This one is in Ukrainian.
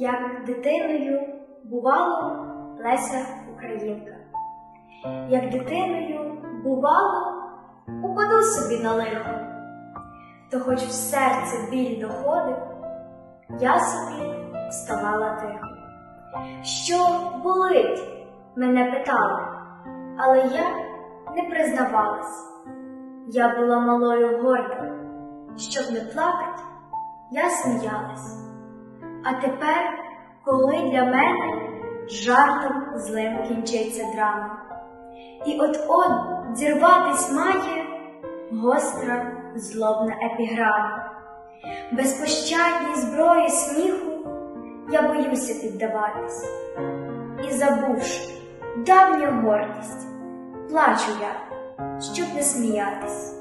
Як дитиною бувало Леся Українка. Як дитиною бувало, упаду собі на лихо, то хоч в серце біль доходив, я собі вставала тихо. Що болить? мене питали, але я не признавалась. Я була малою горда, щоб не плакать, я сміялась. А тепер, коли для мене жартом злим кінчиться драма, і от-от зірватись має гостра злобна епіграма. Безпощадній зброї сміху я боюся піддаватись, і забувши давню гордість, плачу я, щоб не сміятись.